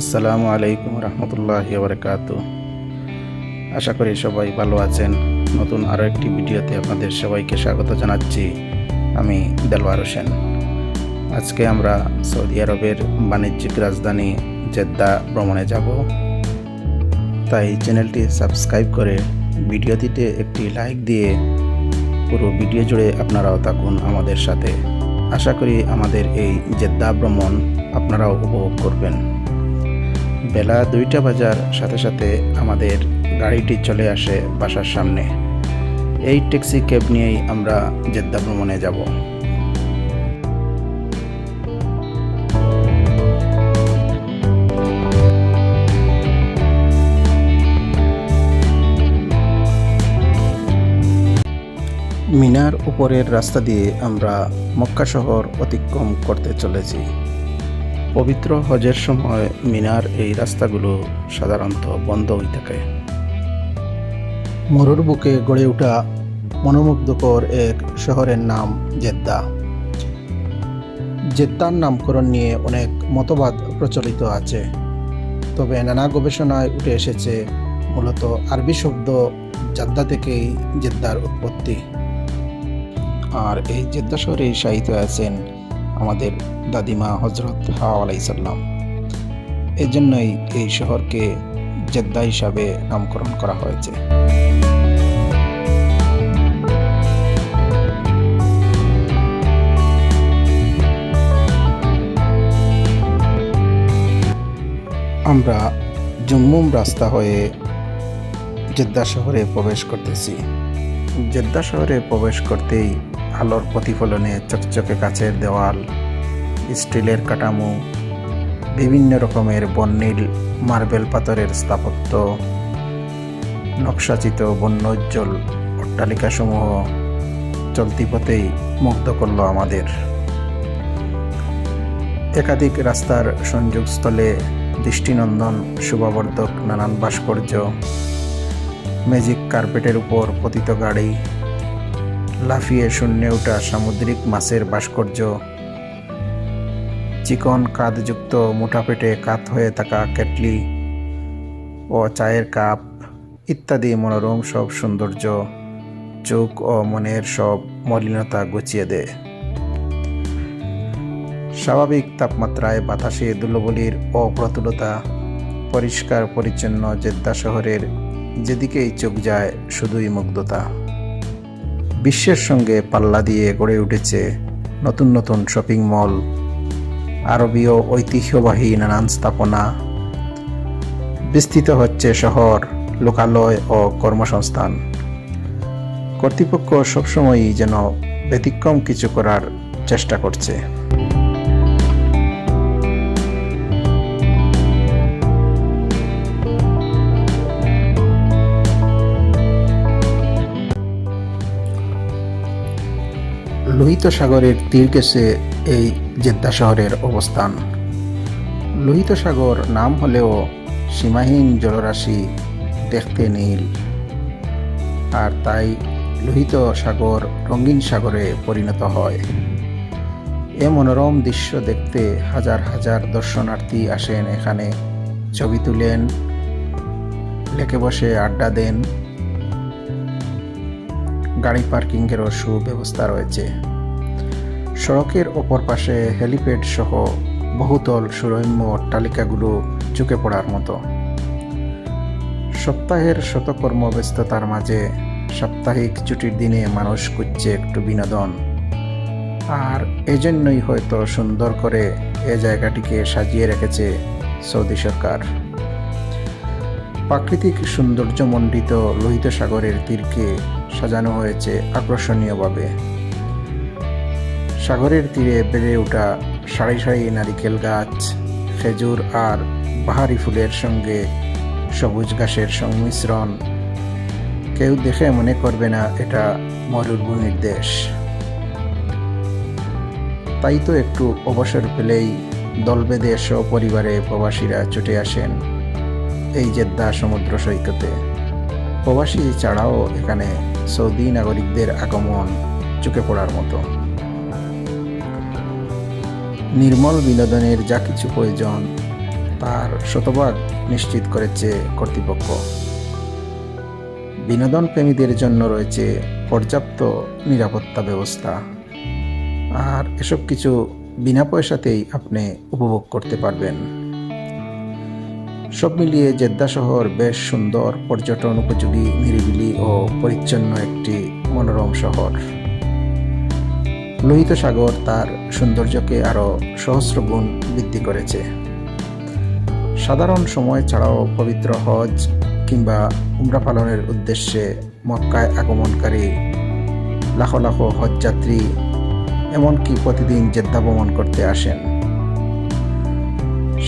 আসসালামু আলাইকুম রহমতুল্লাহ বরকাত আশা করি সবাই ভালো আছেন। নতুন আরও একটি ভিডিওতে আপনাদের সবাইকে স্বাগত জানাচ্ছি। আমি দেলওয়ার হোসেন। আজকে আমরা সৌদি আরবের বাণিজ্যিক রাজধানী জেদ্দা ভ্রমণে যাব। তাই চ্যানেলটি সাবস্ক্রাইব করে ভিডিওটিতে একটি লাইক দিয়ে পুরো ভিডিও জুড়ে আপনারাও থাকুন আমাদের সাথে। আশা করি আমাদের এই জেদ্দা ভ্রমণ আপনারাও উপভোগ করবেন। বেলা দুইটা বাজার সাথে সাথে আমাদের গাড়িটি চলে আসে বাসার সামনে। এই ট্যাক্সি ক্যাব নিয়েই আমরা জেদ্দা ভ্রমণে যাব। মিনার উপরের রাস্তা দিয়ে আমরা মক্কা শহর অতিক্রম করতে চলেছি। পবিত্র হজের সময় মিনার এই রাস্তাগুলো সাধারণত বন্ধ হয়ে থাকে। মরুর বুকে গড়ে ওঠা মনোমুগ্ধকর এক শহরের নাম জেদ্দা। জেদ্দার নামকরণ নিয়ে অনেক মতবাদ প্রচলিত আছে। তবে নানা গবেষণায় উঠে এসেছে মূলত আরবি শব্দ জাদ্দা থেকেই জেদ্দার উৎপত্তি। আর এই জেদ্দা শহরেই শায়িত আছেন আমাদের দাদিমা হজরত হাওয়া আলাইসাল্লাম এই জন্যই এই শহরকে জেদ্দা হিসাবে নামকরণ করা হয়েছে। আমরা জম্মুম রাস্তা হয়ে জেদ্দা শহরে প্রবেশ করতেছি। জেদ্দা শহরে প্রবেশ করতেই আলোর প্রতিফলনে চকচকে কাচের দেওয়াল, স্টিলের কাঠামো, বিভিন্ন রকমের বর্ণিল মার্বেল পাথরের স্থাপত্য, নকশাচিত বন্যোজ্জ্বল অট্টালিকাসমূহ চলতি পথেই মুগ্ধ করল আমাদের। একাধিক রাস্তার সংযোগস্থলে দৃষ্টিনন্দন, শোভাবর্ধক, নানান ভাস্কর্য, ম্যাজিক কার্পেটের উপর পতিত গাড়ি লাফিয়ে শূন্যে ওঠা সামুদ্রিক মাছের ভাস্কর্য। চিকন কাঁধযুক্ত মোটা পেটে কাত হয়ে থাকা কেটলি ও চায়ের কাপ ইত্যাদি মনোরম সব সৌন্দর্য চোখ ও মনের সব মলিনতা গুছিয়ে দেয়। স্বাভাবিক তাপমাত্রায় বাতাসে ধুলোবলির অপ্রতুলতা পরিষ্কার পরিচ্ছন্ন জেদ্দা শহরের যেদিকেই চোখ যায়, শুধুই মুগ্ধতা। বিশ্বের সঙ্গে পাল্লা দিয়ে গড়ে উঠেছে নতুন নতুন শপিং মল, আরবীয় ঐতিহ্যবাহী নানান স্থাপনা। বিস্তৃত হচ্ছে শহর, লোকালয় ও কর্মসংস্থান। কর্তৃপক্ষ সবসময়ই যেন ব্যতিক্রম কিছু করার চেষ্টা করছে। লোহিত সাগরের তীর গেছে এই জেদ্দা শহরের অবস্থান। লোহিত সাগর নাম হলেও সীমাহীন জলরাশি দেখতে নীল। আর তাই লোহিত সাগর রঙিন সাগরে পরিণত হয়। এ মনোরম দৃশ্য দেখতে হাজার হাজার দর্শনার্থী আসেন এখানে। ছবি তুলেন, লেকে বসে আড্ডা দেন। গাড়ি পার্কিংয়েরও সুব্যবস্থা রয়েছে। সড়কের অপর পাশে হেলিপ্যাড সহ বহুতল সুরম্য অট্টালিকাগুলো চুকে পড়ার মতো। সপ্তাহের শতকর্ম ব্যস্ততার মাঝে সাপ্তাহিক ছুটির দিনে মানুষ খুঁজছে একটু বিনোদন। আর এজন্যই হয়তো সুন্দর করে এ জায়গাটিকে সাজিয়ে রেখেছে সৌদি সরকার। প্রাকৃতিক সৌন্দর্যমণ্ডিত লোহিত সাগরের তীরকে সাজানো হয়েছে আকর্ষণীয়ভাবে। সাগরের তীরে বেড়ে ওঠা সারি সারি নারিকেল গাছ, খেজুর আর বাহারি ফুলের সঙ্গে সবুজ ঘাসের সংমিশ্রণ। কেউ দেখে মনে করবে না, এটা মরুভূমির দেশ। তাই তো একটু অবসর পেলেই দল বেঁধে সপরিবারে প্রবাসীরা ছুটে আসেন এই জেদ্দা সমুদ্র সৈকতে। প্রবাসী ছাড়াও এখানে সৌদি নাগরিকদের আগমন চোখে পড়ার মতো। নির্মল বিনোদনের যা কিছু প্রয়োজন, তার শতভাগ নিশ্চিত করেছে কর্তৃপক্ষ। বিনোদন প্রেমীদের জন্য রয়েছে পর্যাপ্ত নিরাপত্তা ব্যবস্থা। আর এসব কিছু বিনা পয়সাতেই আপনি উপভোগ করতে পারবেন। সব মিলিয়ে জেদ্দা শহর বেশ সুন্দর, পর্যটন উপযোগী, নিরিবিলি ও পরিচ্ছন্ন একটি মনোরম শহর। লোহিত সাগর তার সৌন্দর্যকে আরও সহস্র গুণ বৃদ্ধি করেছে। সাধারণ সময় ছাড়াও পবিত্র হজ কিংবা উমরা পালনের উদ্দেশ্যে মক্কায় আগমনকারী লাখো লাখো হজযাত্রী এমনকি প্রতিদিন জেদ্দা ভ্রমণ করতে আসেন।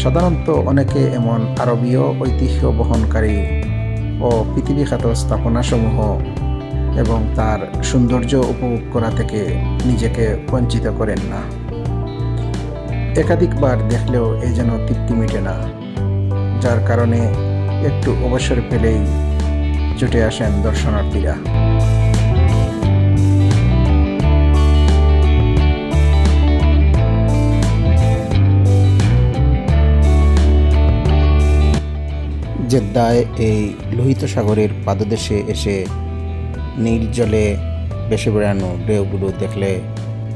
সাধারণত অনেকে এমন আরবীয় ঐতিহ্য বহনকারী ও পৃথিবীখ্যাত স্থাপনাসমূহ এবং তার সৌন্দর্য উপভোগ করা থেকে নিজেকে বঞ্চিত করেন না। একাধিকবার দেখলেও এই যেন তৃপ্তি মিটে না, যার কারণে একটু অবসর পেলেই ছুটে আসেন দর্শনার্থীরা। জেদ্দায় এই লোহিত সাগরের পাদদেশে এসে নীল জলে বেসে বেড়ানো ঢেউগুলো দেখলে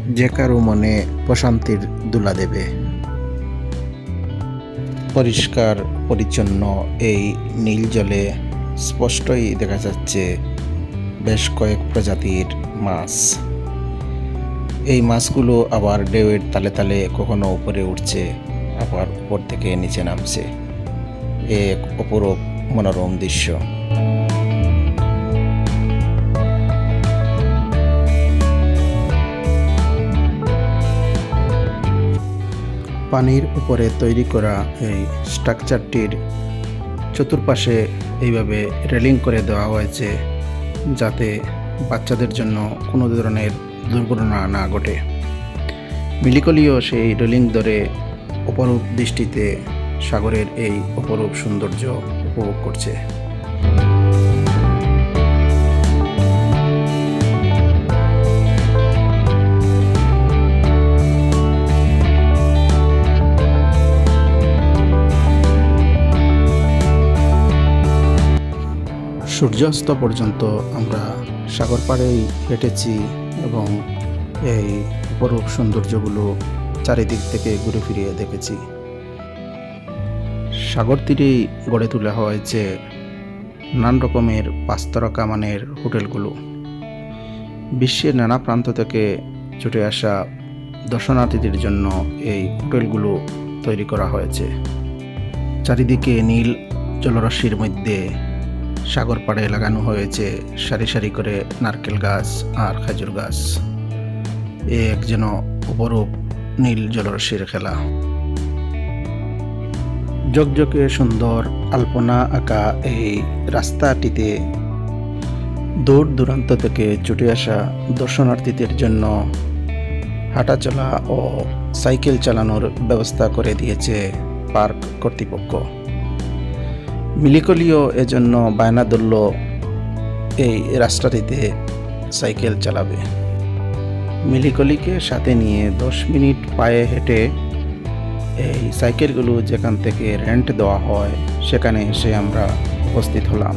যে কারও মনে প্রশান্তির দুলা দেবে। পরিষ্কার, পরিচ্ছন্ন এই নীল জলে স্পষ্টই দেখা যাচ্ছে বেশ কয়েক প্রজাতির মাছ। এই মাছগুলো আবার ঢেউয়ের তালে তালে কখনো উপরে উঠছে, আবার উপর থেকে নিচে নামছে। এক অপরূপ মনোরম দৃশ্য। পানির উপরে তৈরি করা এই স্ট্রাকচারটির চতুর্পাশে এইভাবে রেলিং করে দেওয়া হয়েছে যাতে বাচ্চাদের জন্য কোনো ধরনের দুর্ঘটনা না ঘটে। মিলিকলিও সেই রেলিং ধরে অপরূপ দৃষ্টিতে সাগরের এই অপরূপ সৌন্দর্য উপভোগ করছে। সূর্যাস্ত পর্যন্ত আমরা সাগর পাড়েই হেঁটেছি এবং এই অপরূপ সৌন্দর্যগুলো চারিদিক থেকে ঘুরে ফিরিয়ে দেখেছি। সাগর তীরেই গড়ে তোলা হয়েছে নানান রকমের পাঁচতারকা মানের হোটেলগুলো। বিশ্বের নানা প্রান্ত থেকে ছুটে আসা দর্শনার্থীদের জন্য এই হোটেলগুলো তৈরি করা হয়েছে। চারিদিকে নীল জলরাশির মধ্যে সাগর পাড়ে লাগানো হয়েছে সারি সারি করে নারকেল গাছ আর খেজুর গাছ। এ এক যেন অপরূপ নীল জলরাশির খেলা। জকজকে সুন্দর আলপনা আঁকা এই রাস্তাটিতে দূর দূরান্ত থেকে ছুটে আসা দর্শনার্থীদের জন্য হাঁটাচলা ও সাইকেল চালানোর ব্যবস্থা করে দিয়েছে পার্ক কর্তৃপক্ষ। মিলিকলিও এজন্য বায়না এই রাস্তাটিতে সাইকেল চালাবে। মিলিকলিকে সাথে নিয়ে দশ মিনিট পায়ে হেঁটে এই সাইকেলগুলো যেখান থেকে রেন্ট দেওয়া হয়, সেখানে এসে আমরা উপস্থিত হলাম।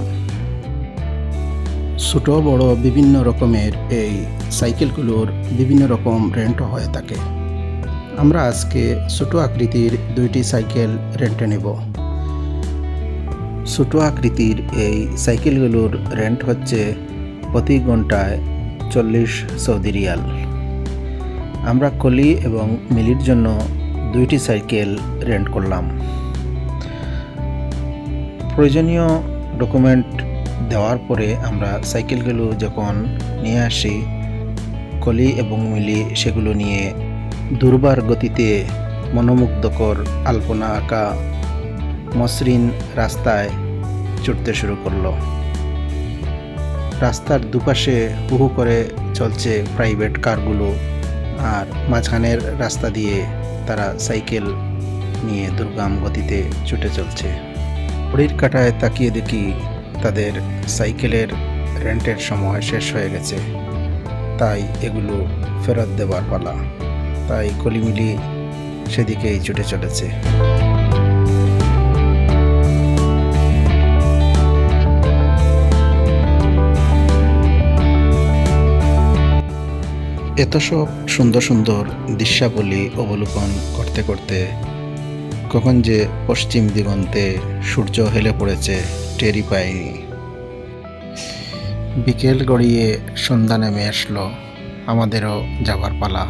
ছোট, বড় বিভিন্ন রকমের এই সাইকেলগুলোর বিভিন্ন রকম রেন্ট হয়ে থাকে। আমরা আজকে ছোট আকৃতির দুইটি সাইকেল রেন্টে নেব। ছোট আকৃতির এই সাইকেলগুলোর রেন্ট হচ্ছে প্রতি ঘন্টায় চল্লিশ সৌদি রিয়াল। আমরা কলি এবং মিলির জন্য দুইটি সাইকেল রেন্ট করলাম। প্রয়োজনীয় ডকুমেন্ট দেওয়ার পরে আমরা সাইকেলগুলো যখন নিয়ে আসি, কলি এবং মিলি সেগুলো নিয়ে দুর্বার গতিতে মনোমুগ্ধকর আলপনা আঁকা মসৃণ রাস্তায় চড়তে শুরু করল। রাস্তার দুপাশে হুহু করে চলছে প্রাইভেট কারগুলো আর মাঝখানের রাস্তা দিয়ে তারা সাইকেল নিয়ে দুর্গাম গতিতে ছুটে চলছে। ঘড়ির কাটায় তাকিয়ে দেখি তাদের সাইকেলের রেন্টের সময় শেষ হয়ে গেছে। তাই এগুলো ফেরত দেবার পালা। তাই কলিমিলি সেদিকেই ছুটে চলেছে। এত সব সুন্দর সুন্দর দৃশ্যাবলী অবলোকন করতে করতে কখন যে পশ্চিম দিগন্তে সূর্য হেলে পড়েছে টেরি পাইনি। বিকেল গড়িয়ে সন্ধ্যা নেমে আসলো আমাদেরও যাবার পালা।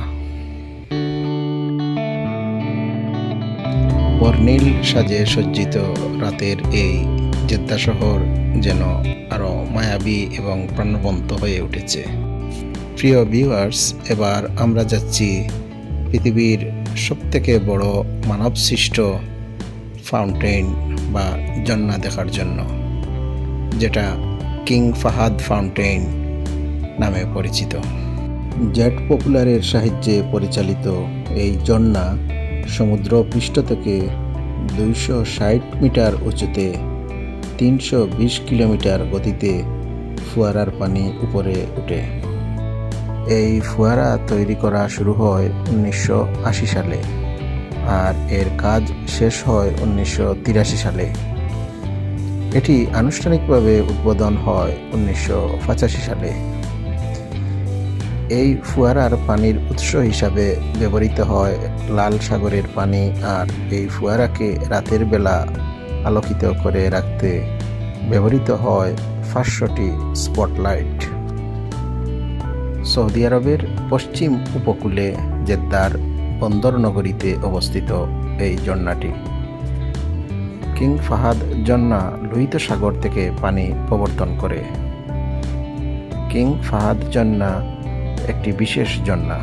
বর্ণিল সাজে সজ্জিত রাতের এই জেদ্দা শহর যেন আরও মায়াবী এবং প্রাণবন্ত হয়ে উঠেছে। প্রিয় ভিউয়ার্স এবার আমরা যাচ্ছি পৃথিবীর সবথেকে বড় মানবসৃষ্ট ফাউন্টেন বা জন্না দেখার জন্য, যেটা কিং ফাহাদ ফাউন্টেন নামে পরিচিত। জেট পপুলারের সাহায্যে পরিচালিত এই জন্না সমুদ্র পৃষ্ঠ থেকে দুইশো ষাট মিটার উঁচুতে তিনশো বিশ কিলোমিটার গতিতে ফুয়ারার পানি উপরে ওঠে এই ফুয়ারা তৈরি করা শুরু হয় উনিশশো আশি সালে আর এর কাজ শেষ হয় উনিশশো তিরাশি সালে। এটি আনুষ্ঠানিকভাবে উদ্বোধন হয় উনিশশো পঁচাশি সালে। এই ফুয়ারার পানির উৎস হিসাবে ব্যবহৃত হয় লাল সাগরের পানি আর এই ফুয়ারাকে রাতের বেলা আলোকিত করে রাখতে ব্যবহৃত হয় পাঁচশোটি স্পটলাইট। সৌদি আরবের পশ্চিম উপকূলে জেদ্দার বন্দর নগরীতে অবস্থিত এই ঝর্ণাটি। কিং ফাহাদ জন্না লোহিত সাগর থেকে পানি প্রবর্তন করে। কিং ফাহাদ জন্না একটি বিশেষ জন্না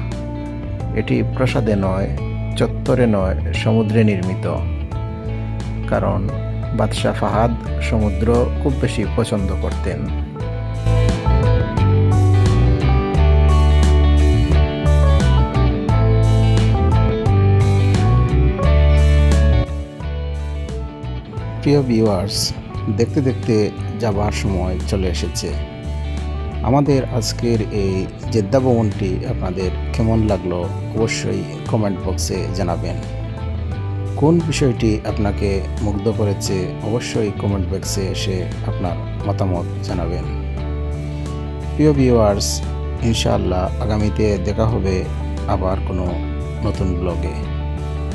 এটি প্রাসাদে নয়, চত্বরে নয়, সমুদ্রে নির্মিত। কারণ বাদশাহ ফাহাদ সমুদ্র খুব বেশি পছন্দ করতেন। প্রিয় ভিউয়ার্স দেখতে দেখতে যাবার সময় চলে এসেছে। আমাদের আজকের এই জেদ্দা ভবনটি আপনাদের কেমন লাগল অবশ্যই কমেন্ট বক্সে জানাবেন। কোন বিষয়টি আপনাকে মুগ্ধ করেছে অবশ্যই কমেন্ট বক্সে এসে আপনার মতামত জানাবেন। প্রিয় ভিউয়ার্স ইনশাআল্লাহ আগামীতে দেখা হবে আবার কোনো নতুন ব্লগে